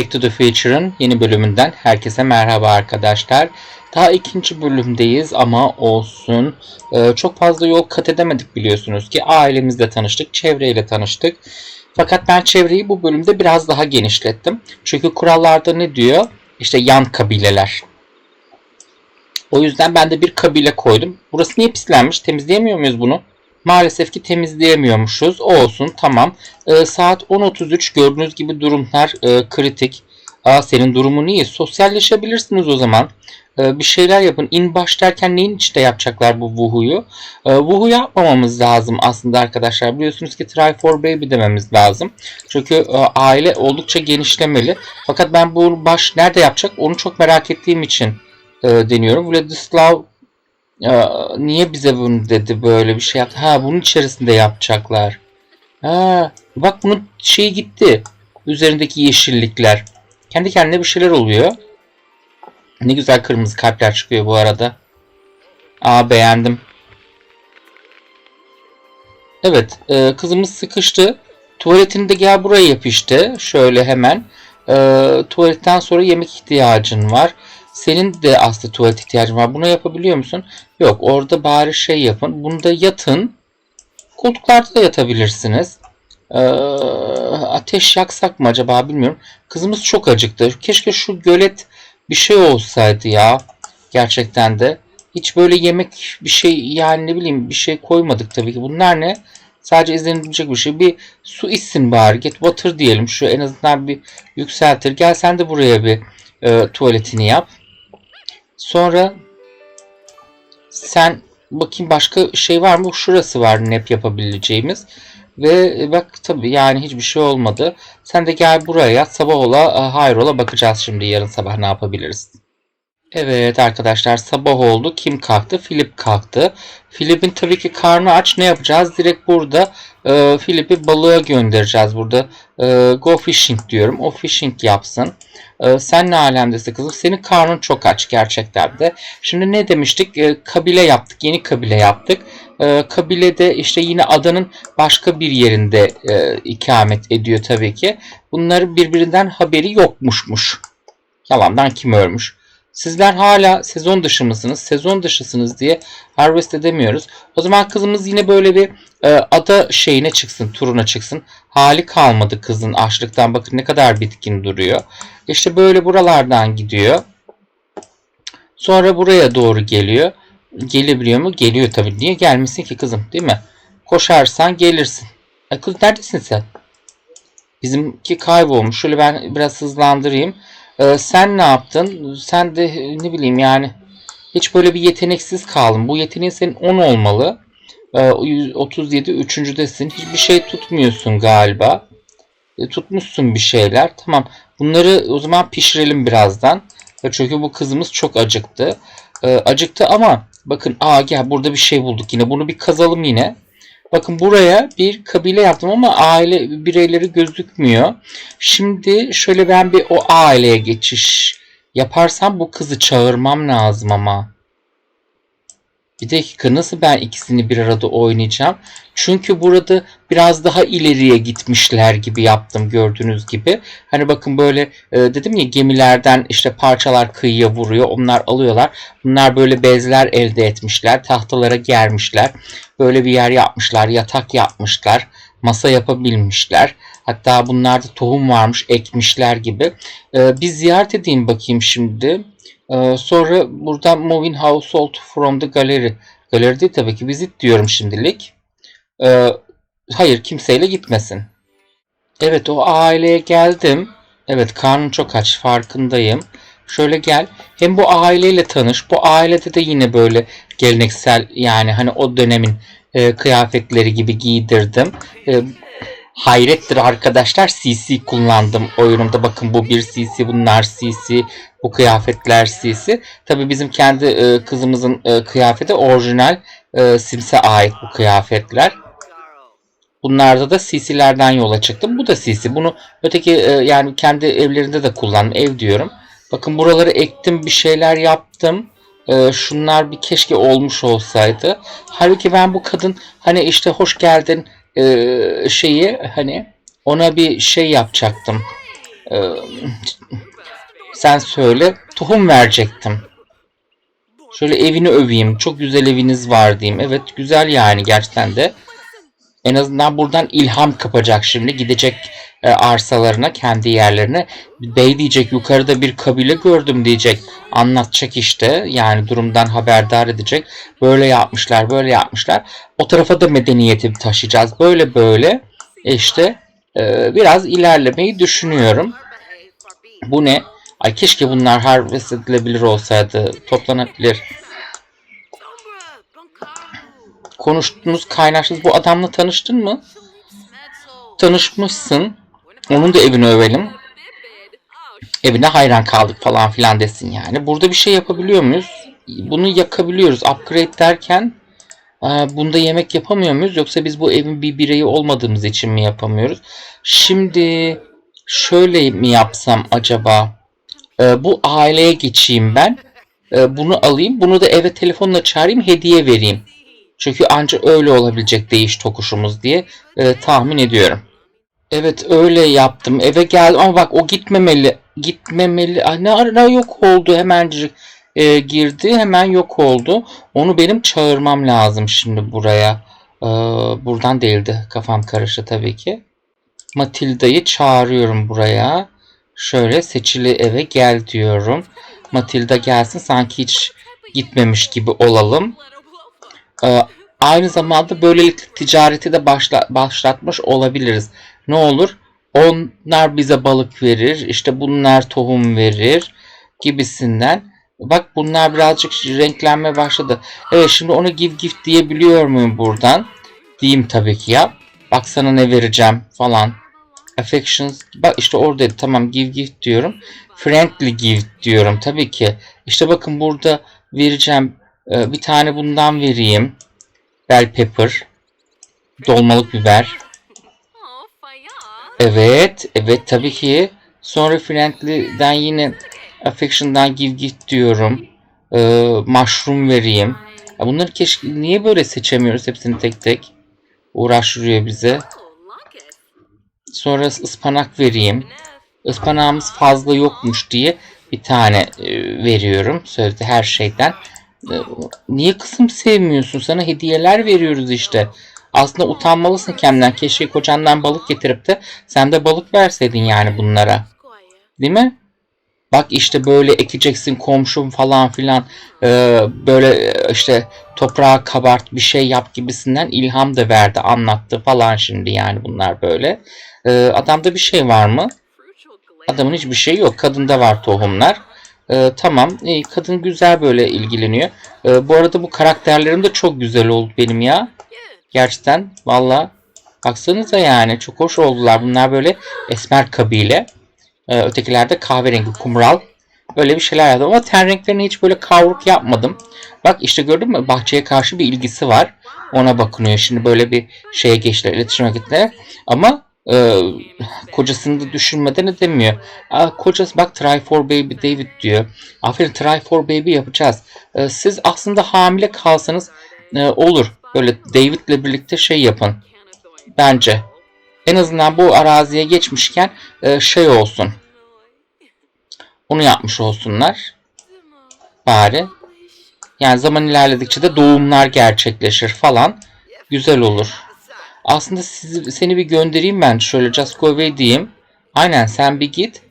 Back to the Future'ın yeni bölümünden herkese merhaba arkadaşlar. Daha ikinci bölümdeyiz ama olsun. Ee, çok fazla yol kat edemedik biliyorsunuz ki. Ailemizle tanıştık, çevreyle tanıştık. Fakat ben çevreyi bu bölümde biraz daha genişlettim. Çünkü kurallarda ne diyor? İşte yan kabileler. O yüzden ben de bir kabile koydum. Burası niye pislenmiş? Temizleyemiyor muyuz bunu? Maalesef ki temizleyemiyormuşuz. O olsun tamam. Ee, saat 10.33 gördüğünüz gibi durumlar e, kritik. Aa senin durumun iyi. Sosyalleşebilirsiniz o zaman. Ee, bir şeyler yapın. İn baş derken neyin içinde yapacaklar bu vuhuyu? Ee, vuhu yapmamamız lazım aslında arkadaşlar. Biliyorsunuz ki try for baby dememiz lazım. Çünkü e, aile oldukça genişlemeli. Fakat ben bu baş nerede yapacak onu çok merak ettiğim için e, deniyorum. Vladislav ya, niye bize bunu dedi böyle bir şey yaptı? Ha bunun içerisinde yapacaklar. Ha bak bunun şeyi gitti. Üzerindeki yeşillikler. Kendi kendine bir şeyler oluyor. Ne güzel kırmızı kalpler çıkıyor bu arada. Aa beğendim. Evet e, kızımız sıkıştı. Tuvaletini de gel buraya yap işte. Şöyle hemen. E, tuvaletten sonra yemek ihtiyacın var. Senin de aslında tuvalet ihtiyacın var. Bunu yapabiliyor musun? Yok orada bari şey yapın. Bunda yatın. Koltuklarda da yatabilirsiniz. Ee, ateş yaksak mı acaba bilmiyorum. Kızımız çok acıktı. Keşke şu gölet bir şey olsaydı ya. Gerçekten de. Hiç böyle yemek bir şey yani ne bileyim bir şey koymadık tabii ki. Bunlar ne? Sadece izlenilecek bir şey. Bir su içsin bari. Get water diyelim. Şu en azından bir yükseltir. Gel sen de buraya bir e, tuvaletini yap. Sonra sen bakayım başka şey var mı? Şurası var nap yapabileceğimiz. Ve bak tabii yani hiçbir şey olmadı. Sen de gel buraya. Sabah ola hayrola bakacağız şimdi yarın sabah ne yapabiliriz. Evet arkadaşlar sabah oldu. Kim kalktı? Filip kalktı. Filip'in tabii ki karnı aç. Ne yapacağız? Direkt burada e, Filip'i balığa göndereceğiz. Burada e, go fishing diyorum. O fishing yapsın. E, sen ne alemdesin kızım? Senin karnın çok aç gerçekten de. Şimdi ne demiştik? E, kabile yaptık. Yeni kabile yaptık. E, kabilede işte yine adanın başka bir yerinde e, ikamet ediyor tabii ki. Bunların birbirinden haberi yokmuşmuş. Yalandan kim ölmüş? Sizler hala sezon dışı mısınız? Sezon dışısınız diye harvest edemiyoruz. O zaman kızımız yine böyle bir e, ada şeyine çıksın, turuna çıksın. Hali kalmadı kızın açlıktan. Bakın ne kadar bitkin duruyor. İşte böyle buralardan gidiyor. Sonra buraya doğru geliyor. Gelebiliyor mu? Geliyor tabii. Niye gelmesin ki kızım değil mi? Koşarsan gelirsin. E kız neredesin sen? Bizimki kaybolmuş. Şöyle ben biraz hızlandırayım. Ee, sen ne yaptın? Sen de ne bileyim yani hiç böyle bir yeteneksiz kaldın. Bu yeteneğin senin 10 olmalı. Ee, 37 üçüncüdesin. Hiçbir şey tutmuyorsun galiba. E, tutmuşsun bir şeyler. Tamam. Bunları o zaman pişirelim birazdan. E, Çünkü bu kızımız çok acıktı. E, acıktı ama bakın aa gel burada bir şey bulduk yine. Bunu bir kazalım yine. Bakın buraya bir kabile yaptım ama aile bireyleri gözükmüyor. Şimdi şöyle ben bir o aileye geçiş yaparsam bu kızı çağırmam lazım ama. Bir dakika nasıl ben ikisini bir arada oynayacağım? Çünkü burada biraz daha ileriye gitmişler gibi yaptım gördüğünüz gibi. Hani bakın böyle e, dedim ya gemilerden işte parçalar kıyıya vuruyor. Onlar alıyorlar. Bunlar böyle bezler elde etmişler. Tahtalara germişler. Böyle bir yer yapmışlar. Yatak yapmışlar. Masa yapabilmişler. Hatta bunlarda tohum varmış ekmişler gibi. E, bir ziyaret edeyim bakayım şimdi. Ee, sonra burada moving household from the gallery. Galeri değil tabii ki visit diyorum şimdilik. Ee, hayır kimseyle gitmesin. Evet o aileye geldim. Evet karnım çok aç farkındayım. Şöyle gel. Hem bu aileyle tanış. Bu ailede de yine böyle geleneksel yani hani o dönemin e, kıyafetleri gibi giydirdim. E, hayrettir arkadaşlar CC kullandım oyunumda. Bakın bu bir CC bunlar CC bu kıyafetler CC. Tabi bizim kendi e, kızımızın e, kıyafeti orijinal e, Sims'e ait bu kıyafetler. Bunlarda da CC'lerden yola çıktım. Bu da CC. Bunu öteki e, yani kendi evlerinde de kullandım. Ev diyorum. Bakın buraları ektim bir şeyler yaptım. E, şunlar bir keşke olmuş olsaydı. Halbuki ben bu kadın hani işte hoş geldin e, şeyi hani ona bir şey yapacaktım. Ee, sen söyle. Tohum verecektim. Şöyle evini öveyim. Çok güzel eviniz var diyeyim. Evet güzel yani gerçekten de. En azından buradan ilham kapacak şimdi. Gidecek e, arsalarına, kendi yerlerine. Bey diyecek yukarıda bir kabile gördüm diyecek. Anlatacak işte. Yani durumdan haberdar edecek. Böyle yapmışlar, böyle yapmışlar. O tarafa da medeniyeti taşıyacağız. Böyle böyle. E işte e, biraz ilerlemeyi düşünüyorum. Bu ne? Ay keşke bunlar harvest edilebilir olsaydı. Toplanabilir. Konuştunuz, kaynaştınız. Bu adamla tanıştın mı? Tanışmışsın. Onun da evini övelim. Evine hayran kaldık falan filan desin yani. Burada bir şey yapabiliyor muyuz? Bunu yakabiliyoruz. Upgrade derken e, bunda yemek yapamıyor muyuz? Yoksa biz bu evin bir bireyi olmadığımız için mi yapamıyoruz? Şimdi şöyle mi yapsam acaba? E, Bu aileye geçeyim ben. E, Bunu alayım. Bunu da eve telefonla çağırayım. Hediye vereyim. Çünkü ancak öyle olabilecek değiş tokuşumuz diye e, tahmin ediyorum. Evet öyle yaptım. Eve geldim ama bak o gitmemeli. Gitmemeli. Ay, ne ara yok oldu hemencik e, girdi. Hemen yok oldu. Onu benim çağırmam lazım şimdi buraya. E, buradan değildi. Kafam karıştı tabii ki. Matilda'yı çağırıyorum buraya. Şöyle seçili eve gel diyorum. Matilda gelsin sanki hiç gitmemiş gibi olalım. Ee, aynı zamanda böylelikle ticareti de başla, başlatmış olabiliriz. Ne olur? Onlar bize balık verir, işte bunlar tohum verir gibisinden. Bak bunlar birazcık renklenmeye başladı. Evet şimdi ona give gift diyebiliyor muyum buradan? Diyeyim tabii ki ya. Bak sana ne vereceğim falan. Affections. Bak işte oradaydı. Tamam give gift diyorum. Friendly gift diyorum tabii ki. İşte bakın burada vereceğim. Ee, bir tane bundan vereyim. Bell pepper. Dolmalık biber. Evet. Evet tabii ki. Sonra friendly'den yine affection'dan give gift diyorum. Ee, mushroom vereyim. Ya bunları keşke niye böyle seçemiyoruz hepsini tek tek? Uğraştırıyor bize. Sonra ıspanak vereyim. Ispanağımız fazla yokmuş diye bir tane e, veriyorum. Sözde her şeyden. E, Niye kızım sevmiyorsun? Sana hediyeler veriyoruz işte. Aslında utanmalısın kendinden. Keşke kocandan balık getirip de sen de balık verseydin yani bunlara. Değil mi? Bak işte böyle ekeceksin komşum falan filan Ee, böyle e, işte toprağa kabart bir şey yap gibisinden ilham da verdi anlattı falan şimdi yani bunlar böyle. Adamda bir şey var mı? Adamın hiçbir şey yok. Kadında var tohumlar. Ee, tamam. iyi, kadın güzel böyle ilgileniyor. Ee, bu arada bu karakterlerim de çok güzel oldu benim ya. Gerçekten. Valla. Baksanıza yani. Çok hoş oldular. Bunlar böyle esmer kabile. Ee, ötekiler de kahverengi kumral. Öyle bir şeyler yaptım ama ten renklerini hiç böyle kavruk yapmadım. Bak işte gördün mü bahçeye karşı bir ilgisi var. Ona bakınıyor. Şimdi böyle bir şeye geçtiler. iletişime gittiler. Ama e, kocasını da düşünmeden edemiyor. Aa, kocası bak try for baby David diyor. Aferin try for baby yapacağız. E, siz aslında hamile kalsanız e, olur. Böyle David'le birlikte şey yapın. Bence. En azından bu araziye geçmişken e, şey olsun. Onu yapmış olsunlar. Bari. Yani zaman ilerledikçe de doğumlar gerçekleşir falan. Güzel olur. Aslında sizi, seni bir göndereyim ben. Şöyle just go away diyeyim. Aynen sen bir git.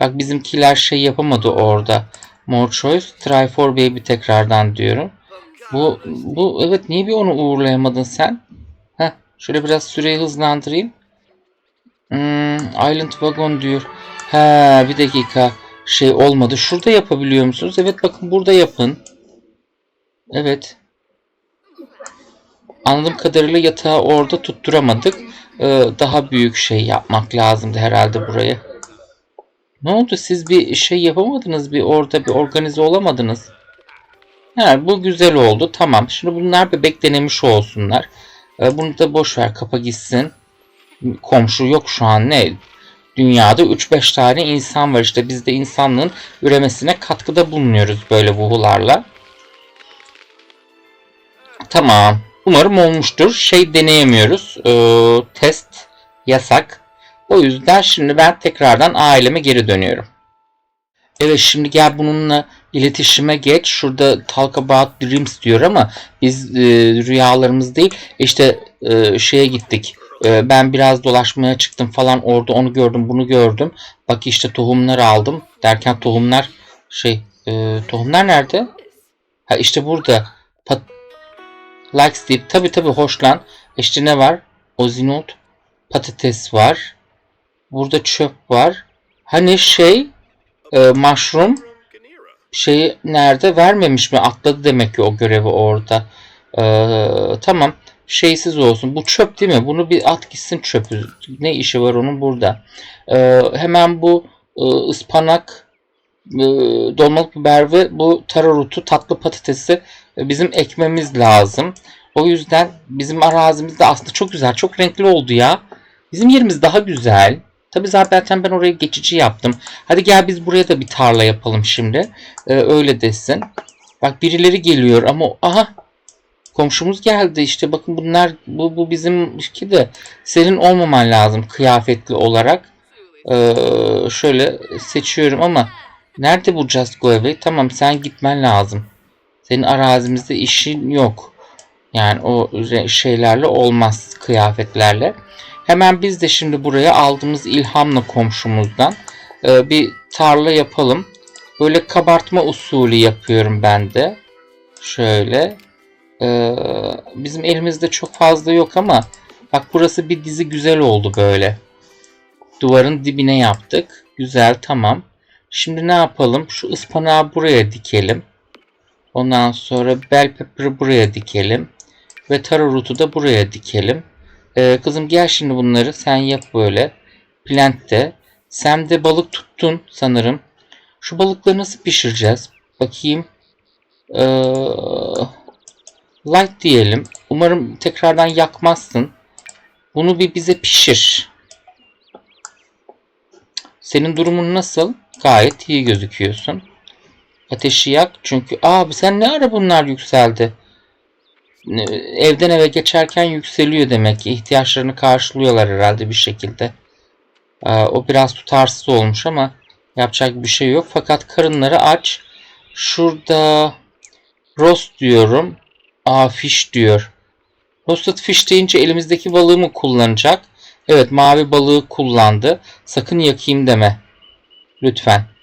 Bak bizimkiler şey yapamadı orada. More choice. Try for baby tekrardan diyorum. Bu, bu evet niye bir onu uğurlayamadın sen? Heh, şöyle biraz süreyi hızlandırayım. Hmm, Island Wagon diyor. Ha bir dakika. Şey olmadı. Şurada yapabiliyor musunuz? Evet bakın burada yapın. Evet. Anladığım kadarıyla yatağı orada tutturamadık. Ee, daha büyük şey yapmak lazımdı herhalde buraya. Ne oldu? Siz bir şey yapamadınız. Bir orada bir organize olamadınız. Ha, bu güzel oldu. Tamam. Şimdi bunlar bebek denemiş olsunlar. Ee, bunu da boş ver. Kapa gitsin. Komşu yok şu an. Ne? Dünyada 3-5 tane insan var. İşte biz de insanlığın üremesine katkıda bulunuyoruz böyle vuhularla. Tamam. Umarım olmuştur. Şey deneyemiyoruz. Ee, test yasak. O yüzden şimdi ben tekrardan aileme geri dönüyorum. Evet şimdi gel bununla iletişime geç. Şurada talk about dreams diyor ama biz e, rüyalarımız değil işte e, şeye gittik. E, ben biraz dolaşmaya çıktım falan orada onu gördüm bunu gördüm. Bak işte tohumlar aldım derken tohumlar şey e, tohumlar nerede? Ha işte burada. Pat Likes deyip tabi tabi hoşlan. İşte ne var? Ozinot patates var. Burada çöp var. Hani şey e, mushroom şeyi nerede vermemiş mi? Atladı demek ki o görevi orada. Ee, tamam. Şeysiz olsun. Bu çöp değil mi? Bunu bir at gitsin çöpü. Ne işi var onun burada? Ee, hemen bu e, ıspanak e, dolmalık biber ve bu tararutu tatlı patatesi e, bizim ekmemiz lazım. O yüzden bizim arazimiz de aslında çok güzel. Çok renkli oldu ya. Bizim yerimiz daha güzel. Tabi zaten ben oraya geçici yaptım. Hadi gel biz buraya da bir tarla yapalım şimdi. Ee, öyle desin. Bak birileri geliyor ama aha komşumuz geldi işte bakın bunlar bu, bu bizim ki de senin olmaman lazım kıyafetli olarak. Ee, şöyle seçiyorum ama nerede bu Just Go Away? Tamam sen gitmen lazım. Senin arazimizde işin yok. Yani o şeylerle olmaz kıyafetlerle. Hemen biz de şimdi buraya aldığımız ilhamla komşumuzdan e, bir tarla yapalım. Böyle kabartma usulü yapıyorum ben de. Şöyle. E, bizim elimizde çok fazla yok ama bak burası bir dizi güzel oldu böyle. Duvarın dibine yaptık. Güzel tamam. Şimdi ne yapalım? Şu ıspanağı buraya dikelim. Ondan sonra bell pepper'ı buraya dikelim. Ve tararutu da buraya dikelim. Ee, kızım gel şimdi bunları sen yap böyle. Plant'te. Sen de balık tuttun sanırım. Şu balıkları nasıl pişireceğiz? Bakayım. Ee, light diyelim. Umarım tekrardan yakmazsın. Bunu bir bize pişir. Senin durumun nasıl? Gayet iyi gözüküyorsun. Ateşi yak çünkü abi sen ne ara bunlar yükseldi? evden eve geçerken yükseliyor demek ki. ihtiyaçlarını karşılıyorlar herhalde bir şekilde. Ee, o biraz tutarsız olmuş ama yapacak bir şey yok. Fakat karınları aç. Şurada roast diyorum. Aa fish diyor. Roasted fish deyince elimizdeki balığı mı kullanacak? Evet mavi balığı kullandı. Sakın yakayım deme. Lütfen.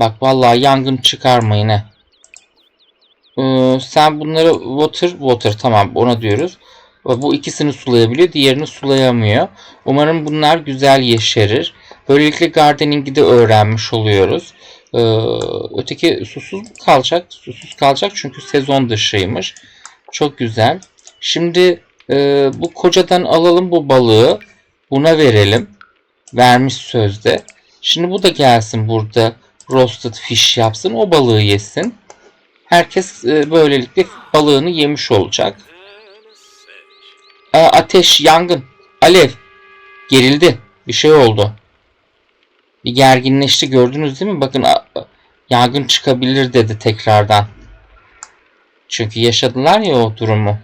Bak vallahi yangın çıkarmayın he. Ee, sen bunları water water tamam ona diyoruz. Bu ikisini sulayabiliyor, diğerini sulayamıyor. Umarım bunlar güzel yeşerir. Böylelikle gardening'i de öğrenmiş oluyoruz. Ee, öteki susuz kalacak. Susuz kalacak çünkü sezon dışıymış. Çok güzel. Şimdi e, bu kocadan alalım bu balığı. Buna verelim. Vermiş sözde. Şimdi bu da gelsin burada roasted fish yapsın. O balığı yesin. Herkes e, böylelikle balığını yemiş olacak. Aa, ateş, yangın, alev. Gerildi. Bir şey oldu. Bir gerginleşti gördünüz değil mi? Bakın yangın çıkabilir dedi tekrardan. Çünkü yaşadılar ya o durumu.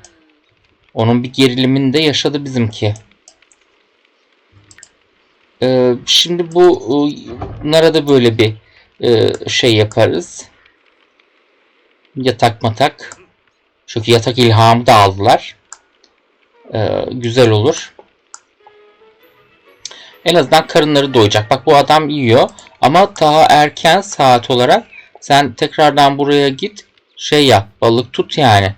Onun bir gerilimini de yaşadı bizimki. Ee, şimdi bu bunlara da böyle bir e, şey yaparız. Yatak matak. Çünkü yatak ilhamı da aldılar. Ee, güzel olur. En azından karınları doyacak. Bak bu adam yiyor. Ama daha erken saat olarak sen tekrardan buraya git. Şey yap. Balık tut yani.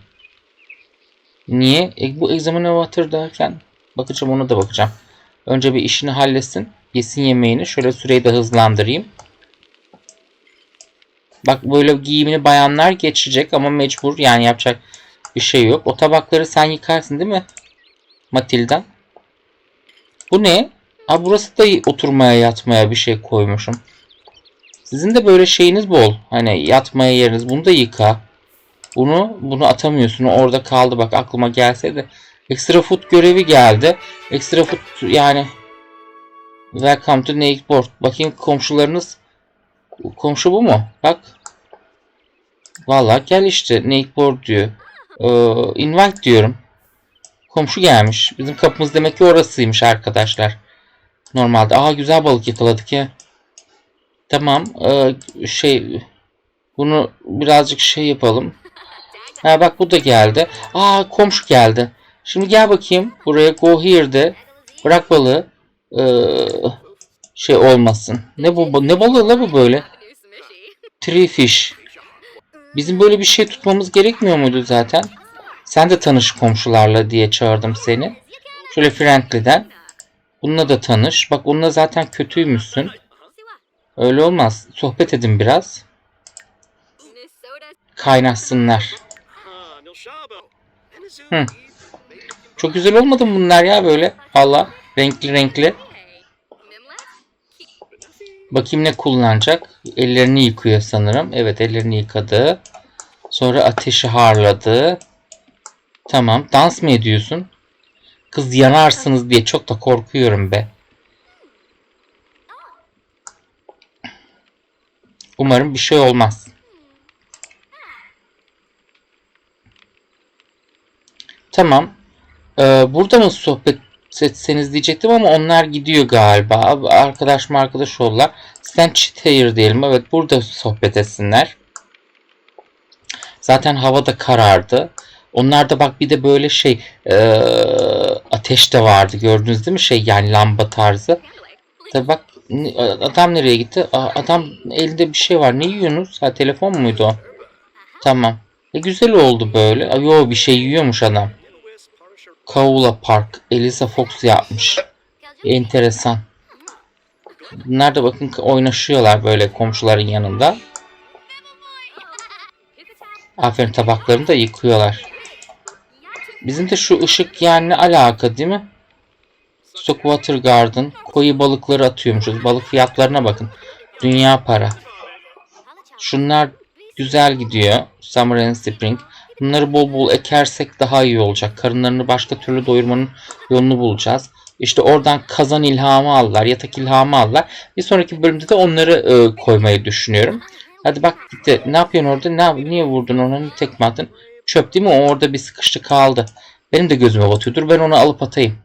Niye? E, bu examine water derken bakacağım ona da bakacağım. Önce bir işini halletsin. Yesin yemeğini. Şöyle süreyi de hızlandırayım. Bak böyle giyimini bayanlar geçecek ama mecbur yani yapacak bir şey yok. O tabakları sen yıkarsın değil mi? Matilda. Bu ne? Aa, burası da oturmaya yatmaya bir şey koymuşum. Sizin de böyle şeyiniz bol. Hani yatmaya yeriniz. Bunu da yıka. Bunu bunu atamıyorsun. Orada kaldı bak aklıma gelseydi. Extra food görevi geldi. Extra food yani Welcome to Neighbor. Bakayım komşularınız Komşu bu mu? Bak. Valla gel işte. Neighbor diyor. Ee, invite diyorum. Komşu gelmiş. Bizim kapımız demek ki orasıymış arkadaşlar. Normalde. Aa güzel balık yakaladık ya. Tamam. ee, şey bunu birazcık şey yapalım. Ha bak bu da geldi. Aa komşu geldi. Şimdi gel bakayım buraya go here'de bırak balığı. Ee, şey olmasın. Ne bu ne balığı la bu böyle? Tree fish. Bizim böyle bir şey tutmamız gerekmiyor muydu zaten? Sen de tanış komşularla diye çağırdım seni. Şöyle Friendly'den. Bununla da tanış. Bak onunla zaten kötüymüşsün. Öyle olmaz. Sohbet edin biraz. Kaynaşsınlar. Hı. Çok güzel olmadı mı bunlar ya böyle? Valla renkli renkli. Bakayım ne kullanacak. Ellerini yıkıyor sanırım. Evet ellerini yıkadı. Sonra ateşi harladı. Tamam. Dans mı ediyorsun? Kız yanarsınız diye çok da korkuyorum be. Umarım bir şey olmaz. Tamam. Ee, burada mı sohbet etseniz diyecektim ama onlar gidiyor galiba. Arkadaş mı arkadaş oldular. Sen cheat hair diyelim. Evet burada sohbet etsinler. Zaten hava da karardı. Onlarda bak bir de böyle şey ee, ateş de vardı gördünüz değil mi şey yani lamba tarzı. Tabi bak adam nereye gitti? Adam elinde bir şey var. Ne yiyorsunuz? Ha telefon muydu o? Tamam. E güzel oldu böyle. Yo bir şey yiyormuş adam. Kaula Park. Elisa Fox yapmış. Enteresan. Bunlar da bakın oynaşıyorlar böyle komşuların yanında. Aferin tabaklarını da yıkıyorlar. Bizim de şu ışık yani ne alaka değil mi? Stockwater Garden. Koyu balıkları atıyormuşuz. Balık fiyatlarına bakın. Dünya para. Şunlar güzel gidiyor. Summer and Spring. Bunları bol bol ekersek daha iyi olacak. Karınlarını başka türlü doyurmanın yolunu bulacağız. İşte oradan kazan ilhamı aldılar, yatak ilhamı aldılar. Bir sonraki bölümde de onları e, koymayı düşünüyorum. Hadi bak gitti. Ne yapıyorsun orada? Ne, niye vurdun ona? Niye tekme attın? Çöp değil mi? O orada bir sıkıştı kaldı. Benim de gözüme batıyor. Dur ben onu alıp atayım.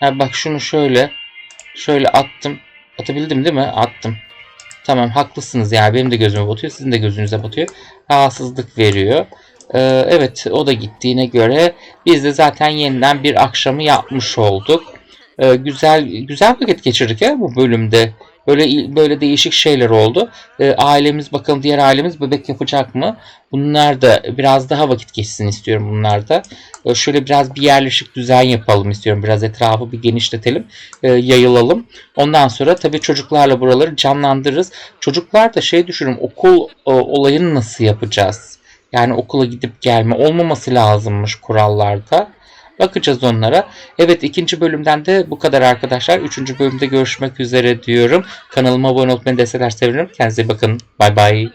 Ha bak şunu şöyle. Şöyle attım. Atabildim değil mi? Attım. Tamam haklısınız yani benim de gözüme batıyor. Sizin de gözünüze batıyor. Rahatsızlık veriyor. Ee, evet o da gittiğine göre biz de zaten yeniden bir akşamı yapmış olduk. Ee, güzel güzel vakit geçirdik ya bu bölümde. Böyle böyle değişik şeyler oldu. Ee, ailemiz bakalım diğer ailemiz bebek yapacak mı? Bunlar da biraz daha vakit geçsin istiyorum bunlar da. Ee, şöyle biraz bir yerleşik düzen yapalım istiyorum. Biraz etrafı bir genişletelim. e, yayılalım. Ondan sonra tabii çocuklarla buraları canlandırırız. Çocuklar da şey düşünün okul e, olayını nasıl yapacağız? Yani okula gidip gelme olmaması lazımmış kurallarda. Bakacağız onlara. Evet ikinci bölümden de bu kadar arkadaşlar. Üçüncü bölümde görüşmek üzere diyorum. Kanalıma abone olmayı deseler sevinirim. Kendinize bakın. Bay bay.